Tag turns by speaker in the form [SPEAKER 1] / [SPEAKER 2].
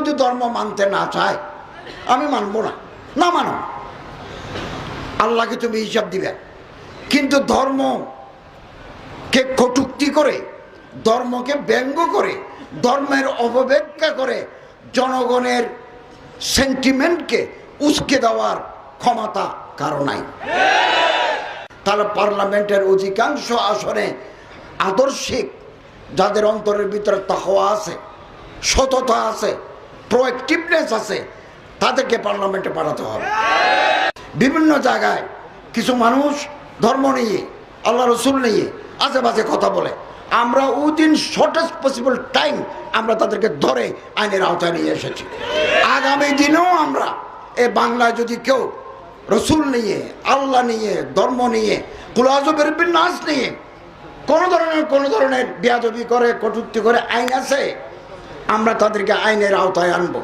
[SPEAKER 1] যদি ধর্ম মানতে না চায়, আমি মানবো না না মানো আল্লাহকে তুমি হিসাব দিবে। কিন্তু ধর্মকে কটুক্তি করে, ধর্মকে ব্যঙ্গ করে, ধর্মের অপব্যাখ্যা করে, জনগণের সেন্টিমেন্টকে উস্কে দেওয়ার ক্ষমতা কারও নাই। তাহলে পার্লামেন্টের অধিকাংশ আসনে আদর্শিক, যাদের অন্তরের ভিতরে তাহওয়া আছে, সততা আছে প্রোয়েক্টিভনেস আছে, তাদেরকে পার্লামেন্টে পাঠাতে হবে। বিভিন্ন জায়গায় কিছু মানুষ ধর্ম নিয়ে, আল্লাহ রসুল নিয়ে আশেপাশে কথা বলে। আমরা উইদিন শর্টেস্ট পসিবল টাইম আমরা তাদেরকে ধরে আইনের আওতায় নিয়ে এসেছি। আগামী দিনেও আমরা এ বাংলায় যদি কেউ রসুল নিয়ে, আল্লাহ নিয়ে, ধর্ম নিয়ে কুলাজবের নাচ নিয়ে কোনো ধরনের কোনো ধরনের বেয়াদবি করে, কটুক্তি করে আইন আছে আমরা তাদেরকে আইনের আওতায় আনব।